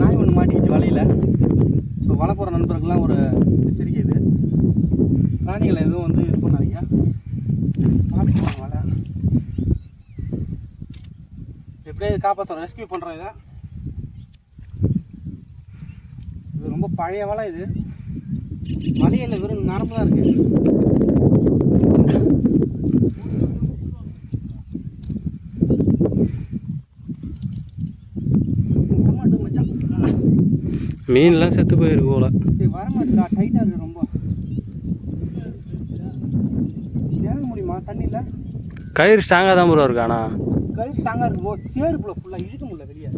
நாய் ஒன்று மாட்டிக்கிச்சு வலையில். ஸோ வலை போகிற நண்பர்கள்லாம் ஒரு எச்சரிக்கை இது. பிராணிகளை எதுவும் வந்து இது பண்ணாதீங்க. மாட்டிக்கலாம் வலை. எப்படியே காப்பாற்றுறோம் ரெஸ்கியூ பண்ணுறோம் இதை. இது ரொம்ப பழைய வலை இது. வலையில் வெறும் நரம்பு தான் இருக்குது மீன்லாம் செத்து போயிருக்கு போல. டேய் வரமாட்டேடா டைட்டாக இருக்கு ரொம்ப. இறங்க முடியுமா? தண்ணியில் கயிறு ஸ்ட்ராங்காக தான் ப்ரோ இருக்கானா கை ஸ்ட்ராங்காக இருக்கு போ சேருக்குள்ள ஃபுல்லாக இழுக்க முடியல வெளியே.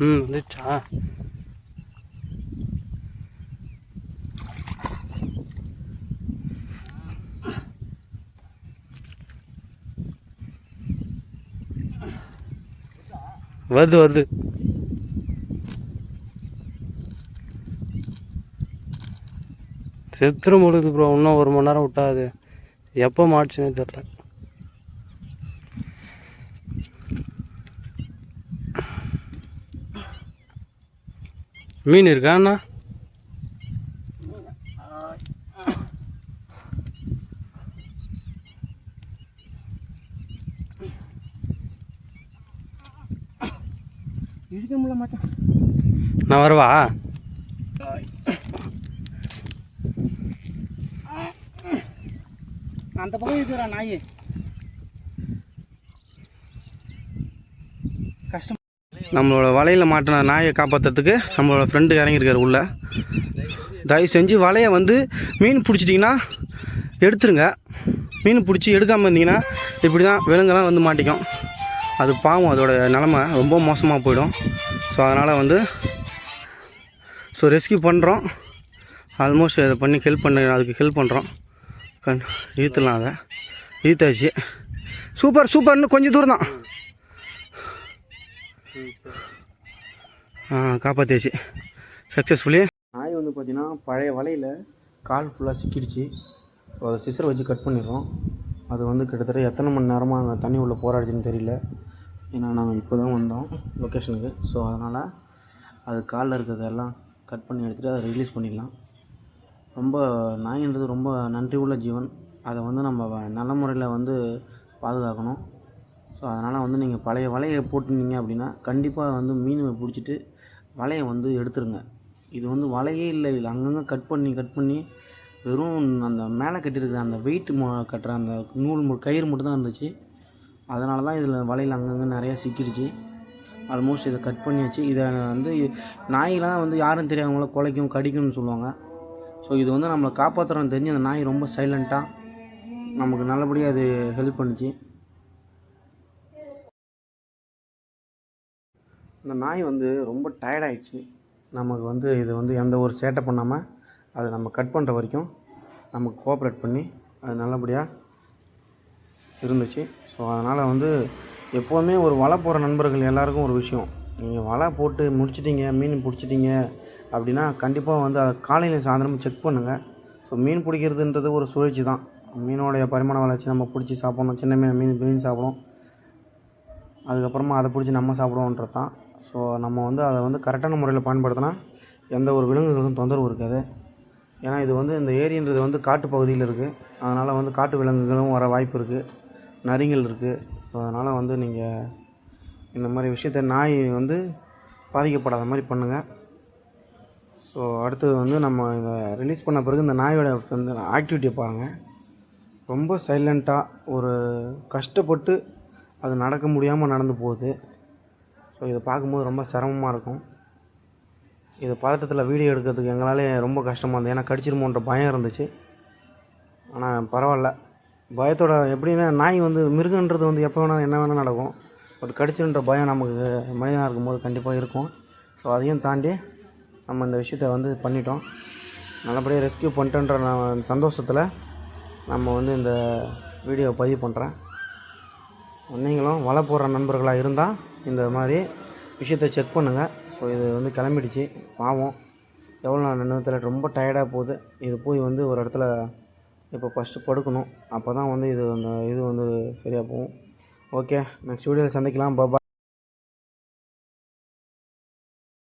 ம் வந்துச்சா வருது வருது. செத்துரும் முழுது ப்ரோ இன்னும் ஒரு மணி நேரம் விட்டாது. எப்போ மாட்டுச்சுன்னே தெரில மீன் இருக்கா இழுக்க முடியல மச்சான் நான் வரவா அந்த பக்கம் இருக்கிறா நாய் கஷ்டம் நம்மளோட வலையில் மாட்டின நாயை காப்பாற்றுறதுக்கு நம்மளோட ஃப்ரெண்டு இறங்கியிருக்காரு உள்ள தயவு செஞ்சு வலையை வந்து மீன் பிடிச்சிட்டிங்கன்னா எடுத்துருங்க மீன் பிடிச்சி எடுக்காமல் இருந்தீங்கன்னா இப்படி தான் விலங்கெல்லாம் வந்து மாட்டிக்கும் அது பாவம் அதோட நிலமை ரொம்ப மோசமாக போயிடும். ஸோ அதனால் வந்து ஸோ ரெஸ்கியூ பண்ணுறோம் ஆல்மோஸ்ட் இதை பண்ணி ஹெல்ப் பண்ண அதுக்கு ஹெல்ப் பண்ணுறோம் கண் இழுத்துலாம் அதை. இழுத்தாச்சு. சூப்பர் சூப்பர்னு கொஞ்சம் தூரம் தான். ஆ காப்பாற்றியாச்சு சக்ஸஸ்ஃபுல்லி நாய் வந்து பார்த்தீங்கன்னா பழைய வலையில் கால் ஃபுல்லாக சிக்கிடுச்சு. அதை சிசர் வச்சு கட் பண்ணிடுறோம். அது வந்து கிட்டத்தட்ட எத்தனை மணி நேரமாக அங்கே தண்ணி உள்ளே போராடுச்சுன்னு தெரியல. ஏன்னா நாங்கள் இப்போ தான் வந்தோம் லொக்கேஷனுக்கு ஸோ அதனால் அது காலில் இருக்கிறதெல்லாம் கட் பண்ணி எடுத்துகிட்டு அதை ரிலீஸ் பண்ணிடலாம். ரொம்ப நாயின்றது ரொம்ப நன்றி உள்ள ஜீவன். அதை வந்து நம்ம நல்ல முறையில் வந்து பாதுகாக்கணும். ஸோ அதனால் வந்து நீங்கள் பழைய வலையை போட்டிருந்தீங்க அப்படின்னா கண்டிப்பாக வந்து மீன் பிடிச்சிட்டு வலையை வந்து எடுத்துருங்க. இது வந்து வலையே இல்லை. இல்லை அங்கங்கே கட் பண்ணி கட் பண்ணி வெறும் அந்த மேலே கட்டியிருக்கிற அந்த வெயிட் கட்டுற அந்த நூல் கயிறு மட்டும் தான் இருந்துச்சு. அதனால தான் இதில் வலையில் அங்கங்கே நிறையா சிக்கிடுச்சு. ஆல்மோஸ்ட் இதை கட் பண்ணியாச்சு. இதை வந்து நாய்லாம் வந்து யாரும் தெரியாதவங்கள குலைக்கும் கடிக்கும்னு சொல்லுவாங்க. ஸோ இது வந்து நம்மளை காப்பாற்றுறோம் தெரிஞ்சு அந்த நாய் ரொம்ப சைலண்ட்டாக நமக்கு நல்லபடியாக அது ஹெல்ப் பண்ணுச்சு. இந்த நாய் வந்து ரொம்ப டயர்டாயிடுச்சு நமக்கு வந்து இது வந்து எந்த ஒரு சேட்டை பண்ணாமல் அதை நம்ம கட் பண்ணுற வரைக்கும் நமக்கு கோஆப்ரேட் பண்ணி அது நல்லபடியாக இருந்துச்சு. ஸோ அதனால் வந்து எப்போவுமே ஒரு வலை போகிற நண்பர்கள் எல்லாருக்கும் ஒரு விஷயம். நீங்கள் வலை போட்டு முடிச்சிட்டிங்க மீன் பிடிச்சிட்டிங்க அப்படின்னா கண்டிப்பாக வந்து அதை காலையில் சாயந்தரம் செக் பண்ணுங்கள் ஸோ மீன் பிடிக்கிறதுன்றது ஒரு சுழற்சி தான். மீனோடைய பரிமாண வளர்ச்சி நம்ம பிடிச்சி சாப்பிடணும். சின்ன மீன் மீன் மீன் சாப்பிடும் அதுக்கப்புறமா அதை பிடிச்சி நம்ம சாப்பிடுவோன்றது தான். ஸோ நம்ம வந்து அதை வந்து கரெக்டான முறையில் பயன்படுத்தினா எந்த ஒரு விலங்குகளுக்கும் தொந்தரவு இருக்காது. ஏன்னா இது வந்து இந்த ஏரின்றது வந்து காட்டு பகுதியில் இருக்குது அதனால் வந்து காட்டு விலங்குகளும் வர வாய்ப்பு இருக்குது நரிங்கள் இருக்குது ஸோ அதனால் வந்து நீங்கள் இந்த மாதிரி விஷயத்த நாய் வந்து பாதிக்கப்படாத மாதிரி பண்ணுங்கள் ஸோ அடுத்தது வந்து நம்ம இதை ரிலீஸ் பண்ண பிறகு இந்த நாயோட அந்த ஆக்டிவிட்டியை பாருங்கள் ரொம்ப சைலண்ட்டாக ஒரு கஷ்டப்பட்டு அது நடக்க முடியாமல் நடந்து போகுது. ஸோ இதை பார்க்கும்போது ரொம்ப சிரமமாக இருக்கும். இது பதட்டத்தில் வீடியோ எடுக்கிறதுக்கு எங்களாலே ரொம்ப கஷ்டமாக இருந்தது. ஏன்னா கடிச்சிருமோன்ற பயம் இருந்துச்சு. ஆனால் பரவாயில்ல. பயத்தோட எப்படின்னா நாய் வந்து மிருகன்றது வந்து எப்போ வேணாலும் என்ன வேணால் நடக்கும். பட் கடிச்சிருன்ற பயம் நமக்கு மனிதனாக இருக்கும்போது கண்டிப்பாக இருக்கும். ஸோ அதையும் தாண்டி நம்ம இந்த விஷயத்த வந்து பண்ணிட்டோம். நல்லபடியாக ரெஸ்கியூ பண்ணிட்டோன்ற நான் சந்தோஷத்தில் நம்ம வந்து இந்த வீடியோவை பதிவு பண்ணுறேன் நீங்களும் வலை போடுற நண்பர்களாக இருந்தால் இந்த மாதிரி விஷயத்தை செக் பண்ணுங்கள் ஸோ இது வந்து கிளம்பிடுச்சு. பாவம். எவ்வளோ நான் நினைவத்தில் ரொம்ப டயர்டாக போகுது. இது போய் வந்து ஒரு இடத்துல இப்போ ஃபஸ்ட்டு படுக்கணும். அப்போ தான் வந்து இது அந்த இது வந்து சரியாக போகும். ஓகே நெக்ஸ்ட் வீடியோவில் சந்திக்கலாம். பாபா